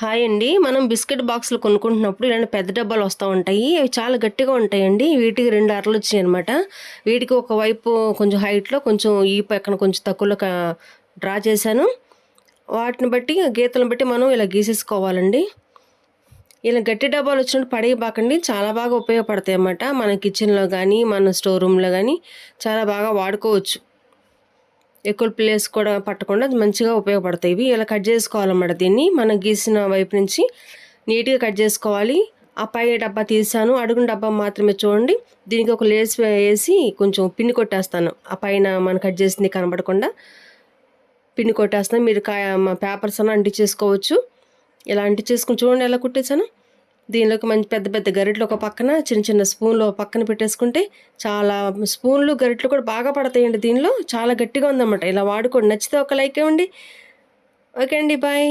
Hi అండి. మనం biscuit బాక్సులు కొనుక్కుంటున్నప్పుడు ఇలాంటి పెద్ద డబ్బాలు వస్తూ ఉంటాయి. అవి చాలా గట్టిగా ఉంటాయండి. వీటికి రెండు అరలు వచ్చాయి అనమాట వీటికి ఒక వైపు కొంచెం హైట్లో కొంచెం ఈ పక్కన కొంచెం తక్కువలో డ్రా చేశాను. వాటిని బట్టి గీతలను బట్టి మనం ఇలా గీసేసుకోవాలండి. ఇలా గట్టి డబ్బాలు వచ్చినట్టు పడేయబాకండి. చాలా బాగా ఉపయోగపడతాయి అన్నమాట. మన కిచెన్లో కానీ మన స్టోర్ రూమ్లో కానీ చాలా బాగా వాడుకోవచ్చు. ఎక్కువ ప్లేస్ కూడా పట్టకుండా మంచిగా ఉపయోగపడతాయి. ఇవి ఇలా కట్ చేసుకోవాలన్నమాట దీన్ని. మనం గీసిన వైపు నుంచి నీట్గా కట్ చేసుకోవాలి. ఆ పై డబ్బా తీసాను. అడుగున డబ్బా మాత్రమే చూడండి. దీనికి ఒక లేస్ వేసి కొంచెం పిన్ని కొట్టేస్తాను. ఆ పైన మనం కట్ చేసింది కనబడకుండా పిన్ని కొట్టేస్తాను. మీరు కా పేపర్స్ అన్న అంటించేసుకోవచ్చు. ఇలా అంటించేసుకుని చూడండి ఎలా కుట్టేసాను దీనిలోకి మంచి పెద్ద పెద్ద గరిటలు ఒక పక్కన చిన్న చిన్న స్పూన్లు ఒక పక్కన పెట్టేసుకుంటే చాలా స్పూన్లు గరిటలు కూడా బాగా పడతాయండి దీనిలో. చాలా గట్టిగా ఉందన్నమాట. ఇలా వాడుకోండి. నచ్చితే ఒక లైక్ ఇవ్వండి. ఓకే అండి. బాయ్.